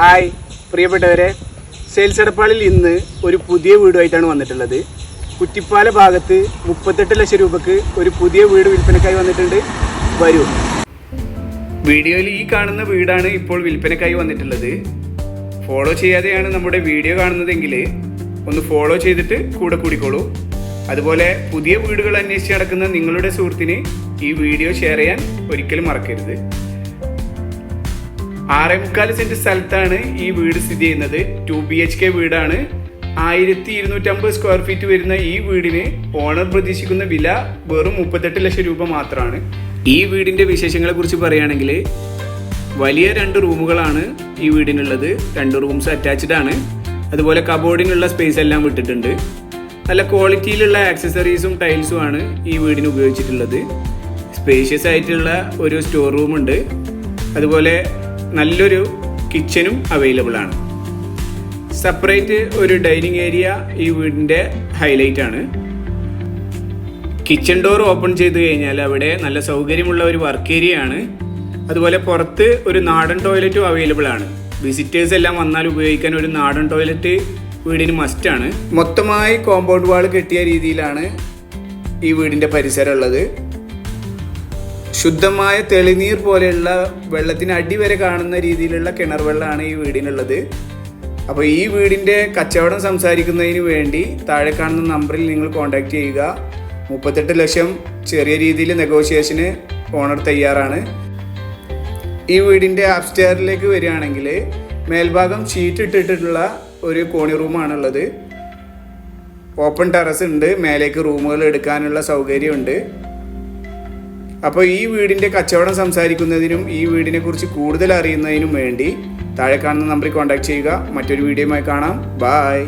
Hi പ്രിയപ്പെട്ടവരെ. Sales എടപ്പാളിൽ ഇന്ന് ഒരു പുതിയ വീടുമായിട്ടാണ് വന്നിട്ടുള്ളത്. കുറ്റിപ്പാല ഭാഗത്ത് മുപ്പത്തെട്ട് ലക്ഷം രൂപക്ക് ഒരു പുതിയ വീട് വിൽപ്പനക്കായി വന്നിട്ടുണ്ട്. വരൂ. വീഡിയോയിൽ ഈ കാണുന്ന വീടാണ് ഇപ്പോൾ വിൽപ്പനക്കായി വന്നിട്ടുള്ളത്. ഫോളോ ചെയ്യാതെയാണ് നമ്മുടെ വീഡിയോ കാണുന്നതെങ്കിൽ ഒന്ന് ഫോളോ ചെയ്തിട്ട് കൂടെ കൂടിക്കോളൂ. അതുപോലെ പുതിയ വീടുകൾ അന്വേഷിച്ച് നടക്കുന്ന നിങ്ങളുടെ സുഹൃത്തിന് ഈ വീഡിയോ ഷെയർ ചെയ്യാൻ ഒരിക്കലും മറക്കരുത്. ആറേ മുക്കാൽ സെന്റ് സ്ഥലത്താണ് ഈ വീട് സ്ഥിതി ചെയ്യുന്നത്. ടു ബി എച്ച് കെ വീടാണ്. ആയിരത്തി ഇരുന്നൂറ്റമ്പത് സ്ക്വയർ ഫീറ്റ് വരുന്ന ഈ വീടിന് ഓണർ പ്രതീക്ഷിക്കുന്ന വില വെറും മുപ്പത്തെട്ട് ലക്ഷം രൂപ മാത്രമാണ്. ഈ വീടിന്റെ വിശേഷങ്ങളെ കുറിച്ച് പറയുകയാണെങ്കിൽ വലിയ രണ്ട് റൂമുകളാണ് ഈ വീടിനുള്ളത്. രണ്ട് റൂംസ് അറ്റാച്ച്ഡ് ആണ്. അതുപോലെ കബോർഡിനുള്ള സ്പേസ് എല്ലാം വിട്ടിട്ടുണ്ട്. നല്ല ക്വാളിറ്റിയിലുള്ള ആക്സസറീസും ടൈൽസും ആണ് ഈ വീടിന് ഉപയോഗിച്ചിട്ടുള്ളത്. സ്പേഷ്യസ് ആയിട്ടുള്ള ഒരു സ്റ്റോർ റൂമുണ്ട് അതുപോലെ നല്ലൊരു കിച്ചനും അവൈലബിൾ ആണ്. സെപ്പറേറ്റ് ഒരു ഡൈനിങ് ഏരിയ ഈ വീടിന്റെ ഹൈലൈറ്റ് ആണ്. കിച്ചൺ ഡോർ ഓപ്പൺ ചെയ്ത് കഴിഞ്ഞാൽ അവിടെ നല്ല സൗകര്യമുള്ള ഒരു വർക്ക് ഏരിയ ആണ്. അതുപോലെ പുറത്ത് ഒരു നാടൻ ടോയ്ലറ്റും അവൈലബിൾ ആണ്. വിസിറ്റേഴ്സ് എല്ലാം വന്നാൽ ഉപയോഗിക്കാൻ ഒരു നാടൻ ടോയ്ലറ്റ് വീടിന് മസ്റ്റാണ് മൊത്തമായി കോമ്പൗണ്ട് വാൾ കെട്ടിയ രീതിയിലാണ് ഈ വീടിന്റെ പരിസരം ഉള്ളത്. ശുദ്ധമായ തെളിനീർ പോലെയുള്ള വെള്ളത്തിന് അടി വരെ കാണുന്ന രീതിയിലുള്ള കിണർ വെള്ളമാണ് ഈ വീടിനുള്ളത്. അപ്പോൾ ഈ വീടിന്റെ കച്ചവടം സംസാരിക്കുന്നതിന് വേണ്ടി താഴെ കാണുന്ന നമ്പറിൽ നിങ്ങൾ കോൺടാക്റ്റ് ചെയ്യുക. മുപ്പത്തെട്ട് ലക്ഷം ചെറിയ രീതിയിൽ നെഗോഷിയേഷന് ഓണർ തയ്യാറാണ്. ഈ വീടിന്റെ അപ്സ്റ്റെയറിലേക്ക് വരികയാണെങ്കിൽ മേൽഭാഗം ഷീറ്റ് ഇട്ടിട്ടുള്ള ഒരു കോണി റൂമാണുള്ളത്. ഓപ്പൺ ടെറസ് ഉണ്ട് മേലേക്ക് റൂമുകൾ എടുക്കാനുള്ള സൗകര്യമുണ്ട്. അപ്പോൾ ഈ വീടിന്റെ കച്ചവടം സംസാരിക്കുന്നതിനും ഈ വീടിനെ കുറിച്ച് കൂടുതൽ അറിയുന്നതിനും വേണ്ടി താഴെ കാണുന്ന നമ്പറിൽ കോൺടാക്ട് ചെയ്യുക. മറ്റൊരു വീഡിയോയുമായി കാണാം. ബായ്